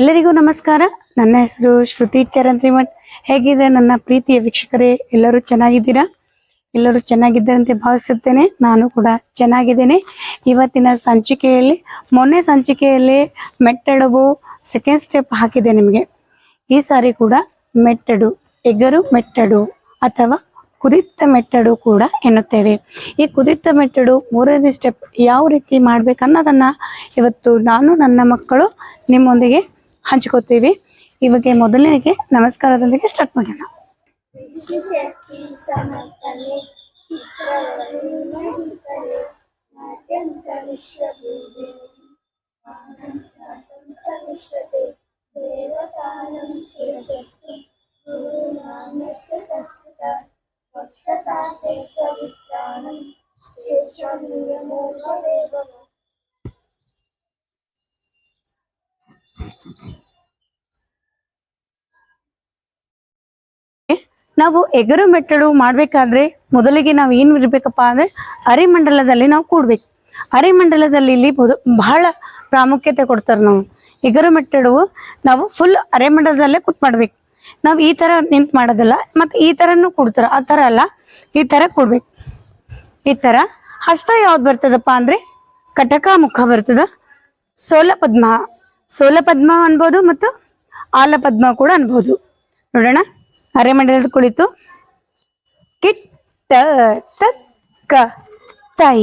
ಎಲ್ಲರಿಗೂ ನಮಸ್ಕಾರ. ನನ್ನ ಹೆಸರು ಶ್ರುತಿ ಚರಂತ್ರಿಮಠ್ ಹೇಗಿದೆ ನನ್ನ ಪ್ರೀತಿಯ ವೀಕ್ಷಕರೇ, ಎಲ್ಲರೂ ಚೆನ್ನಾಗಿದ್ದೀರಾ? ಎಲ್ಲರೂ ಚೆನ್ನಾಗಿದ್ದಾರಂತೆ ಭಾವಿಸುತ್ತೇನೆ. ನಾನು ಕೂಡ ಚೆನ್ನಾಗಿದ್ದೇನೆ. ಇವತ್ತಿನ ಸಂಚಿಕೆಯಲ್ಲಿ, ಮೊನ್ನೆ ಸಂಚಿಕೆಯಲ್ಲಿ ಮೆಟ್ಟಡವು ಸೆಕೆಂಡ್ ಸ್ಟೆಪ್ ಹಾಕಿದೆ ನಿಮಗೆ. ಈ ಸಾರಿ ಕೂಡ ಮೆಟ್ಟಡು, ಎಗರು ಮೆಟ್ಟಡು ಅಥವಾ ಕುದಿತ ಮೆಟ್ಟಡು ಕೂಡ ಎನ್ನುತ್ತೇವೆ. ಈ ಕುದಿತ ಮೆಟ್ಟಡು ಮೂರನೇ ಸ್ಟೆಪ್ ಯಾವ ರೀತಿ ಮಾಡ್ಬೇಕನ್ನೋದನ್ನ ಇವತ್ತು ನಾನು, ನನ್ನ ಮಕ್ಕಳು ನಿಮ್ಮೊಂದಿಗೆ ಹಂಚಿಕೊತೀವಿ ಇವಾಗ ಮೊದಲನೇ ನಮಸ್ಕಾರದೊಂದಿಗೆ ಸ್ಟಾರ್ಟ್ ಮಾಡೋಣ Thank you. ನಾವು ಎಗರು ಮೆಟ್ಟಲು ಮಾಡಬೇಕಾದ್ರೆ ಮೊದಲಿಗೆ ನಾವು ಏನು ಇರಬೇಕಪ್ಪ ಅಂದ್ರೆ ಅರಿಮಂಡಲದಲ್ಲಿ ನಾವು ಕೂಡ್ಬೇಕು. ಅರಿಮಂಡಲದಲ್ಲಿ ಇಲ್ಲಿ ಬಹಳ ಪ್ರಾಮುಖ್ಯತೆ ಕೊಡ್ತಾರೆ ನಾವು. ಎಗರು ಮೆಟ್ಟಡು ನಾವು ಫುಲ್ ಅರೆಮಂಡಲದಲ್ಲೇ ಕೂತ್ ಮಾಡ್ಬೇಕು. ನಾವು ಈ ತರ ನಿಂತು ಮಾಡೋದಲ್ಲ, ಮತ್ತೆ ಈ ತರನು ಕೂಡ್ತಾರ. ಆ ತರ ಅಲ್ಲ, ಈ ತರ ಕೊಡ್ಬೇಕು. ಈ ತರ ಹಸ್ತ ಯಾವ್ದು ಬರ್ತದಪ್ಪ ಅಂದ್ರೆ ಕಟಕ ಮುಖ ಬರ್ತದ. ಸೋಲ ಪದ್ಮ ಸೋಲ ಪದ್ಮ ಅನ್ಬೋದು ಮತ್ತು ಆಲ ಪದ್ಮ ಕೂಡ ಅನ್ಬೋದು. ನೋಡೋಣ. ಅರೆಮಂಡಲದ ಕುಳಿತು ಕಿಟ್ಟ ತಕ್ಕ ತೈ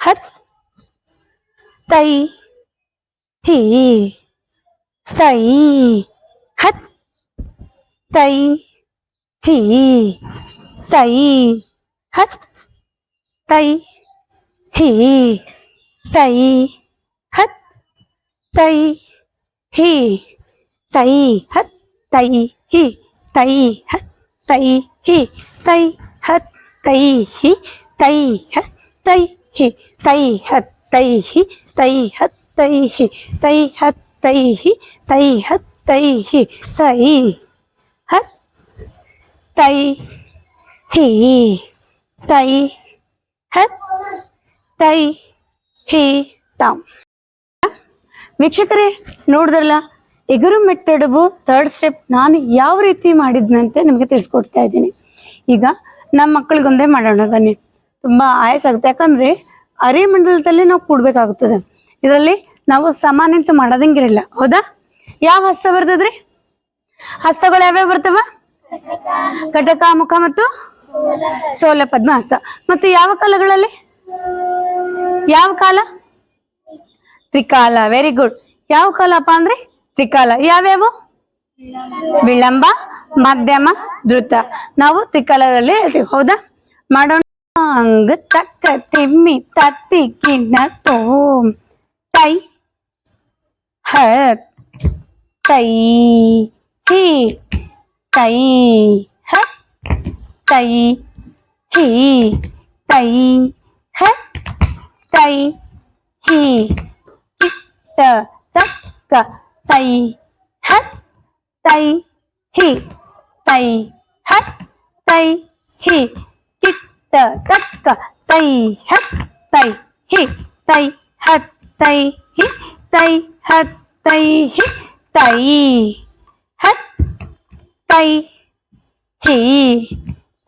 ಹತ್ ತೈ ಹಿ ತೈ ಹತ್ ತೈ ಹಿ ತೈ ಹತ್ ತೈ ಹಿ ತೈ ಹತ್ ತೈ ಹಿ ತೈ ಹತ್ ತೈ ಹಿ ತೈ ಹತ್ ತೈ ಹಿ ತೈ ಹತ್ ತೈ ಹಿ ತೈ ಹತ್ ತೈ ಹಿ ತೈ ಹತ್ ತೈ ಹಿ ತೈ ಹತ್ ತೈ ಹಿ ತೈ ಹತ್ ತೈ ಹಿ ತೈ ಹತ್ ತೈ ಹಿ ತೈ ಹತ್ ತೈ ಹಿ ತೈ ಹತ್ ತೈ ಹಿ ತಾಮ್ ವೀಕ್ಷಕರೇ ನೋಡಿದ್ರಲ್ಲ ಎಗರು ಮೆಟ್ಟಡವು ಥರ್ಡ್ ಸ್ಟೆಪ್ ನಾನು ಯಾವ ರೀತಿ ಮಾಡಿದ್ನಂತೆ ನಿಮಗೆ ತಿಳಿಸ್ಕೊಡ್ತಾ ಇದ್ದೀನಿ. ಈಗ ನಮ್ಮ ಮಕ್ಕಳಿಗೊಂದೇ ಮಾಡೋಣ, ಬನ್ನಿ. ತುಂಬ ಆಯಾಸ ಆಗುತ್ತೆ. ಯಾಕಂದರೆ ಅರೆಮಂಡಲದಲ್ಲಿ ನಾವು ಕೂಡಬೇಕಾಗುತ್ತದೆ. ಇದರಲ್ಲಿ ನಾವು ಸಮಾನಂತ ಮಾಡೋದಂಗಿರಲ್ಲ. ಹೌದಾ? ಯಾವ ಹಸ್ತ ಬರ್ತದ್ರಿ? ಹಸ್ತಗಳು ಯಾವ್ಯಾವ ಬರ್ತವ? ಕಟಕ ಮುಖ ಮತ್ತು ಸೋಲ ಪದ್ಮ ಹಸ್ತ. ಮತ್ತು ಯಾವ ಕಾಲಗಳಲ್ಲಿ? ಯಾವ ಕಾಲ? ತ್ರಿಕಾಲ. ವೆರಿ ಗುಡ್ ಯಾವ ಕಾಲಪ್ಪ ಅಂದ್ರೆ? ತ್ರಿಕಾಲ. ಯಾವ್ಯಾವು? ವಿಳಂಬ, ಮಧ್ಯಮ ಧೃತ ನಾವು ತ್ರಿಕಾಲದಲ್ಲಿ ಹೇಳ್ತೀವಿ. ಹೌದಾ? ಮಾಡೋಣ. ಅಂಗ್ ತಕ್ಕ ತಿಮ್ಮಿ, ತತ್ತಿ, ಕಿಣ್ಣ ತೋಮ್ ತೈ, ಹತ್, ತೈ, ಹಿ, ತೈ, ಹತ್, ತೈ, ಹಿ, ತೈ, ಹತ್, ತೈ, ಹಿ, ಕಿಟ್ಟ, ತಕ್ಕ தை ஹத் தை ஹி தை ஹத் தை ஹி கிட்ட தக்க தை ஹத் தை ஹி தை ஹத் தை ஹி தை ஹத் தை ஹி தை ஹத் தை ஹி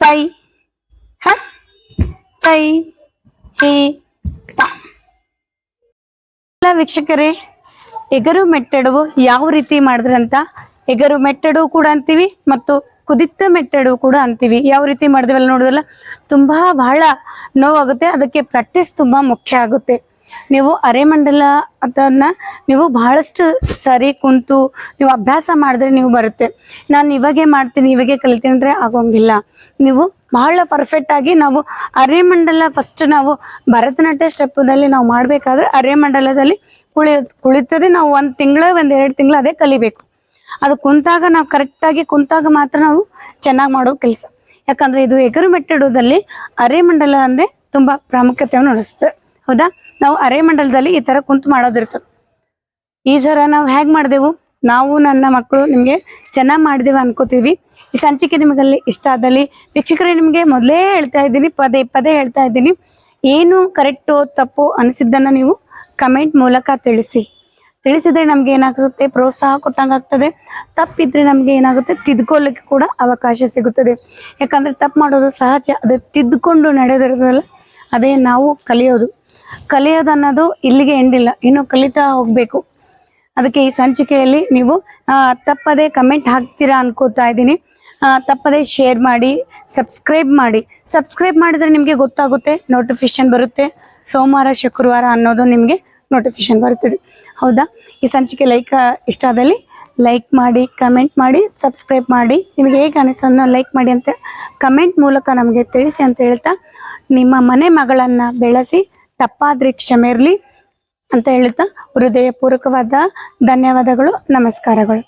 தை ஹத் தை ಹೇ ವೀಕ್ಷಕರೇ ಎಗರು ಮೆಟ್ಟಡವು ಯಾವ ರೀತಿ ಮಾಡಿದ್ರಂತ ಎಗರು ಮೆಟ್ಟಡು ಕೂಡ ಅಂತೀವಿ ಮತ್ತು ಕುದಿತ ಮೆಟ್ಟಡು ಕೂಡ ಅಂತೀವಿ. ಯಾವ ರೀತಿ ಮಾಡಿದ್ವಲ್ಲ ನೋಡಿದ್ರಲ್ಲ? ತುಂಬಾ ಬಹಳ ನೋವಾಗುತ್ತೆ. ಅದಕ್ಕೆ ಪ್ರಾಕ್ಟೀಸ್ ತುಂಬಾ ಮುಖ್ಯ ಆಗುತ್ತೆ. ನೀವು ಅರೆಮಂಡಲ ಅದನ್ನ ನೀವು ಬಹಳಷ್ಟು ಸರಿ ಕುಂತು ನೀವು ಅಭ್ಯಾಸ ಮಾಡಿದ್ರೆ ನೀವು ಬರುತ್ತೆ. ನಾನು ಇವಾಗೆ ಮಾಡ್ತೀನಿ, ಇವಾಗೆ ಕಲಿತೀನಿ ಅಂದ್ರೆ ಆಗೋಂಗಿಲ್ಲ. ನೀವು ಬಹಳ ಪರ್ಫೆಕ್ಟ್ ಆಗಿ ನಾವು ಅರೆಮಂಡಲ ಫಸ್ಟ್ ನಾವು ಭರತನಾಟ್ಯ ಸ್ಟೆಪ್ನಲ್ಲಿ ನಾವು ಮಾಡಬೇಕಾದ್ರೆ ಅರೆಮಂಡಲದಲ್ಲಿ ಕುಳಿ, ಕುಳಿತದೆ ನಾವು ಒಂದ್ ತಿಂಗಳು, ಒಂದ್ ಎರಡು ತಿಂಗಳು ಅದೇ ಕಲಿಬೇಕು. ಅದು ಕುಂತಾಗ ನಾವು ಕರೆಕ್ಟಾಗಿ ಕುಂತಾಗ ಮಾತ್ರ ನಾವು ಚೆನ್ನಾಗಿ ಮಾಡೋ ಕೆಲಸ. ಯಾಕಂದ್ರೆ ಇದು ಎಗರು ಮೆಟ್ಟಿಡೋದಲ್ಲಿ ಅರೆಮಂಡಲ ಅಂದ್ರೆ ತುಂಬಾ ಪ್ರಾಮುಖ್ಯತೆಯನ್ನು ನಡೆಸುತ್ತೆ ಹೌದಾ? ನಾವು ಅರೆಮಂಡಲದಲ್ಲಿ ಈ ತರ ಕುಂತು ಮಾಡೋದಿರ್ತದೆ ಈ ಜರ ನಾವು ಹೇಗ್ ಮಾಡಿದೆವು? ನಾವು, ನನ್ನ ಮಕ್ಕಳು ನಿಮಗೆ ಚೆನ್ನಾಗಿ ಮಾಡಿದೆವು ಅನ್ಕೋತೀವಿ. ಈ ಸಂಚಿಕೆ ನಿಮಗಲ್ಲಿ ಇಷ್ಟ ಆದಲ್ಲಿ ವೀಕ್ಷಕರೇ, ನಿಮಗೆ ಮೊದಲೇ ಹೇಳ್ತಾ ಇದ್ದೀನಿ, ಪದೇ ಪದೇ ಹೇಳ್ತಾ ಇದ್ದೀನಿ. ಏನು ಕರೆಕ್ಟು ತಪ್ಪು ಅನಿಸಿದ್ದನ್ನ ನೀವು ಕಮೆಂಟ್ ಮೂಲಕ ತಿಳಿಸಿ. ತಿಳಿಸಿದ್ರೆ ನಮ್ಗೆ ಏನಾಗುತ್ತೆ ಪ್ರೋತ್ಸಾಹ ಕೊಟ್ಟಂಗಾಗ್ತದೆ. ತಪ್ಪಿದ್ರೆ ನಮ್ಗೆ ಏನಾಗುತ್ತೆ? ತಿದ್ಕೊಳ್ಳಿಕ್ಕೆ ಕೂಡ ಅವಕಾಶ ಸಿಗುತ್ತದೆ. ಯಾಕಂದ್ರೆ ತಪ್ಪು ಮಾಡೋದು ಸಹಜ. ಅದು ತಿದ್ದುಕೊಂಡು ನಡೆದಿರೋದಲ್ಲ, ಅದೇ ನಾವು ಕಲಿಯೋದು. ಕಲಿಯೋದು ಅನ್ನೋದು ಇಲ್ಲಿಗೆ ಎಂಡಿಲ್ಲ ಇನ್ನು ಕಲಿತಾ ಹೋಗ್ಬೇಕು. ಅದಕ್ಕೆ ಈ ಸಂಚಿಕೆಯಲ್ಲಿ ನೀವು ತಪ್ಪದೇ ಕಮೆಂಟ್ ಹಾಕ್ತೀರಾ ಅನ್ಕೋತಾ ಇದ್ದೀನಿ. ತಪ್ಪದೆ ಶೇರ್ ಮಾಡಿ, ಸಬ್ಸ್ಕ್ರೈಬ್ ಮಾಡಿ. ಸಬ್ಸ್ಕ್ರೈಬ್ ಮಾಡಿದ್ರೆ ನಿಮಗೆ ಗೊತ್ತಾಗುತ್ತೆ ನೋಟಿಫಿಕೇಶನ್ ಬರುತ್ತೆ. ಸೋಮವಾರ, ಶುಕ್ರವಾರ ಅನ್ನೋದು ನಿಮಗೆ ನೋಟಿಫಿಕೇಶನ್ ಬರ್ತದೆ. ಹೌದಾ? ಈ ಸಂಚಿಕೆ ಲೈಕ್ ಇಷ್ಟ ಆದಲ್ಲಿ ಲೈಕ್ ಮಾಡಿ ಕಮೆಂಟ್ ಮಾಡಿ ಸಬ್ಸ್ಕ್ರೈಬ್ ಮಾಡಿ. ನಿಮಗೆ ಹೇಗೆ ಅನಿಸೋದನ್ನ ಲೈಕ್ ಮಾಡಿ ಅಂತ ಕಮೆಂಟ್ ಮೂಲಕ ನಮಗೆ ತಿಳಿಸಿ ಅಂತ ಹೇಳ್ತಾ, ನಿಮ್ಮ ಮನೆ ಮಗಳನ್ನು ಬೆಳೆಸಿ, ತಪ್ಪಾದ್ರಿ ಕ್ಷಮೆ ಇರಲಿ ಅಂತ ಹೇಳ್ತಾ, ಹೃದಯಪೂರ್ವಕವಾದ ಧನ್ಯವಾದಗಳು, ನಮಸ್ಕಾರಗಳು.